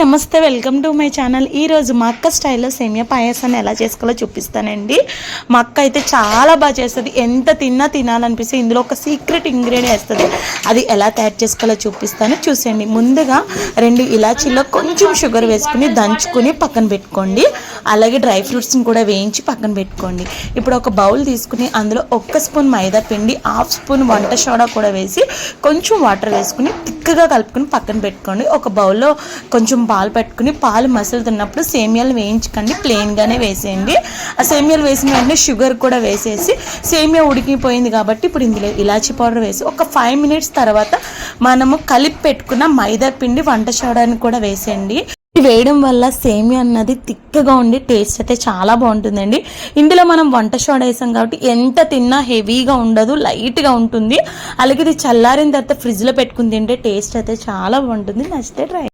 నమస్తే welcome to my channel. ఈరోజు మా అక్క స్టైల్లో సేమియా పాయసాన్ని ఎలా చేసుకోవాలో చూపిస్తానండి. మా అక్క అయితే చాలా బాగా చేస్తుంది. ఎంత తిన్నా తినాలనిపిస్తే ఇందులో ఒక సీక్రెట్ ఇంగ్రీడియంట్ వేస్తుంది. అది ఎలా తయారు చేసుకోవాలో చూపిస్తాను. చూసేయండి. ముందుగా రెండు ఇలాచీలో కొంచెం షుగర్ వేసుకుని దంచుకుని పక్కన పెట్టుకోండి. అలాగే డ్రై ఫ్రూట్స్ని కూడా వేయించి పక్కన పెట్టుకోండి. ఇప్పుడు ఒక బౌల్ తీసుకుని అందులో ఒక్క స్పూన్ మైదా పిండి హాఫ్ స్పూన్ వంట సోడా కూడా వేసి కొంచెం వాటర్ వేసుకుని తిక్కగా కలుపుకొని పక్కన పెట్టుకోండి. ఒక బౌల్లో కొంచెం పాలు పెట్టుకుని పాలు మసులుతున్నప్పుడు సేమియాలు వేయించకండి ప్లెయిన్గానే వేసేయండి. ఆ సేమియాలు వేసిన వెంటనే షుగర్ కూడా వేసేసి సేమియా ఉడికిపోయింది కాబట్టి ఇప్పుడు ఇందులో ఇలాచీ పౌడర్ వేసి ఒక ఫైవ్ మినిట్స్ తర్వాత మనము కలిపి పెట్టుకున్న మైదా పిండి వంట చేయడానికి కూడా వేసేయండి. వేయడం వల్ల సేమియా అన్నది తిక్కగా ఉండి టేస్ట్ అయితే చాలా బాగుంటుందండి. ఇందులో మనం వంట సోడా వేసాం కాబట్టి ఎంత తిన్నా హెవీగా ఉండదు లైట్గా ఉంటుంది. అలాగే ఇది చల్లారిన తర్వాత ఫ్రిడ్జ్లో పెట్టుకుని తింటే టేస్ట్ అయితే చాలా బాగుంటుంది. నచ్చితే ట్రై